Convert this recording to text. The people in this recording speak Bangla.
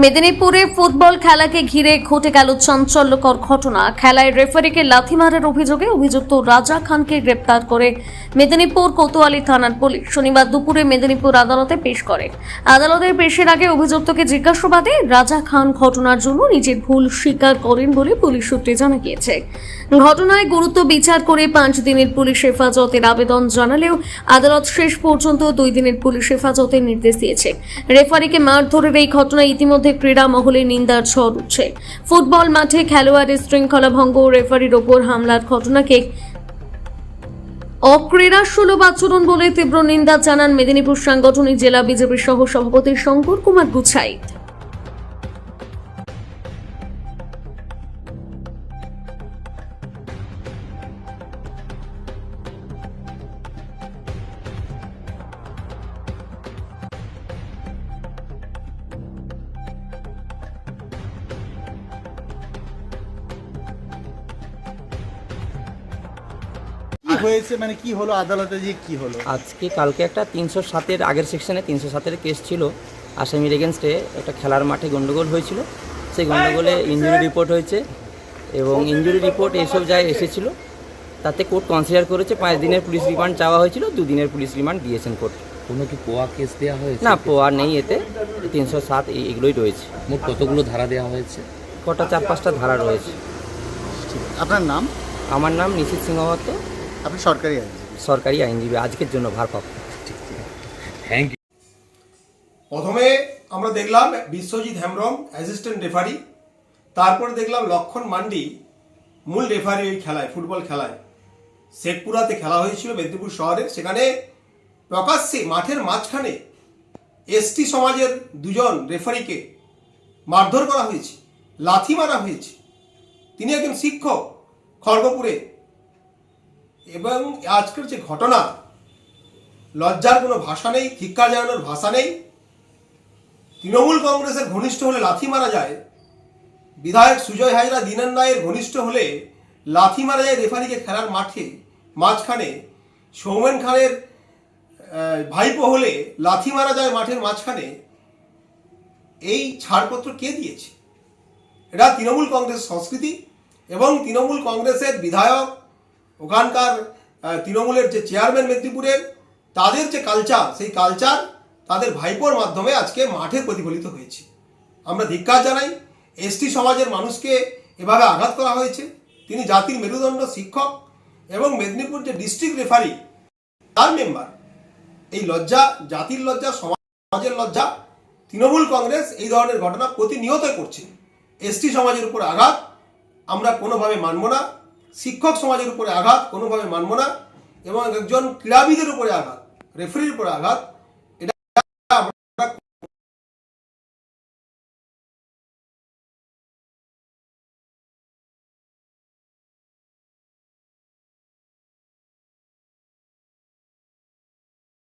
মেদিনীপুরে ফুটবল খেলাকে ঘিরে ঘটে গেল চাঞ্চল্যকর ঘটনা। খেলায় রেফারিকে লাথি মারার অভিযোগে অভিযুক্ত রাজা খানকে গ্রেপ্তার করে মেদিনীপুর কোতোয়ালি থানার পুলিশ। শনিবার দুপুরে মেদিনীপুর আদালতে পেশ করে। আদালতে পেশের আগে অভিযুক্তকে জিজ্ঞাসাবাদে রাজা খান ঘটনার জন্য নিজের ভুল স্বীকার করেন বলে পুলিশ সূত্রে জানা গিয়েছে। ঘটনায় গুরুত্ব বিচার করে পাঁচ দিনের পুলিশ হেফাজতের আবেদন জানালেও আদালত শেষ পর্যন্ত দুই দিনের পুলিশ হেফাজতের নির্দেশ দিয়েছে। রেফারিকে মারধরের এই ঘটনায় ইতিমধ্যে ক্রীড়া মহলে নিন্দার ঝড় উঠছে। ফুটবল মাঠে খেলোয়াড়ের শৃঙ্খলা ভঙ্গ, রেফারির ওপর হামলার ঘটনাকে অক্রীড়া সুলভ আচরণ বলে তীব্র নিন্দা জানান মেদিনীপুর সাংগঠনিক জেলা বিজেপির সহ সভাপতি শঙ্কর কুমার গুছাই। হয়েছে মানে কি হলো আদালতে যে কি হলো? আজকে কালকে একটা তিনশো সাতের আগের সেকশনে তিনশো সাতের কেস ছিল আসামির এগেনস্টে একটা খেলার মাঠে গন্ডগোল হয়েছিল। সেই গন্ডগোলে ইঞ্জুরি রিপোর্ট হয়েছে এবং ইঞ্জুরি রিপোর্ট এইসব জায়গায় এসেছিল। তাতে কোর্ট কনসিডার করেছে পাঁচ দিনের পুলিশ রিমান্ড চাওয়া হয়েছিল দুদিনের পুলিশ রিমান্ড দিয়েছেন কোর্ট কোনো কি পোয়া কেস দেওয়া হয়েছে? না পোয়া নেই এতে তিনশো সাত এগুলোই রয়েছে। মোট কতগুলো ধারা দেওয়া হয়েছে? কটা চার পাঁচটা ধারা রয়েছে। আপনার নাম? আমার নাম নিশিত সিংহবত্ত আপনি সরকারি আইনজীবী। সরকারি আইনজীবী আজকের জন্য ভারপ্রাপ্ত। থ্যাংক ইউ প্রথমে আমরা দেখলাম বিশ্বজিৎ হেমব্রম অ্যাসিস্ট্যান্ট রেফারি তারপরে দেখলাম লক্ষণ মান্ডি মূল রেফারি ওই খেলায় ফুটবল খেলায়। শেখপুরাতে খেলা হয়েছিল মেদিনীপুর শহরে। সেখানে প্রকাশ্যে মাঠের মাঝখানে এসটি সমাজের দুজন রেফারিকে মারধর করা হয়েছে লাথি মারা হয়েছে। তিনি একজন শিক্ষক খড়গপুরে। এবং আজকের যে ঘটনা, লজ্জার কোনো ভাষা নেই, ধিক্কার জানানোর ভাষা নেই। তৃণমূল কংগ্রেসের ঘনিষ্ঠ হলে লাথি মারা যায়। বিধায়ক সুজয় হাজরা, দিনান রায়ের ঘনিষ্ঠ হলে লাথি মারা যায় রেফারিকে খেলার মাঠে। মাঝখানে সৌমেন খানের ভাইপো হলে লাথি মারা যায় মাঠের মাঝখানে। এই ছাড়পত্র কে দিয়েছে? এটা তৃণমূল কংগ্রেস সংস্কৃতি এবং তৃণমূল কংগ্রেসের বিধায়ক ওখানকার তৃণমূলের যে চেয়ারম্যান মেদিনীপুরের, তাদের যে কালচার সেই কালচার তাদের ভাইপোর মাধ্যমে আজকে মাঠে প্রতিফলিত হয়েছে। আমরা ধিক্কার জানাই এসটি সমাজের মানুষকে এভাবে আঘাত করা হয়েছে। তিনি জাতির মেরুদণ্ড শিক্ষক এবং মেদিনীপুর যে ডিস্ট্রিক্ট রেফারি তার মেম্বার এই লজ্জা, জাতির লজ্জা, সমাজের লজ্জা, তৃণমূল কংগ্রেস এই ধরনের ঘটনা প্রতিনিয়ত করছে। এসটি সমাজের উপর আঘাত আমরা কোনোভাবে মানব না। শিক্ষক সমাজের উপরে আঘাত কোনোভাবে মানব না এবং একজন ক্রীড়াবিদের উপরে আঘাত রেফারির উপরে আঘাত।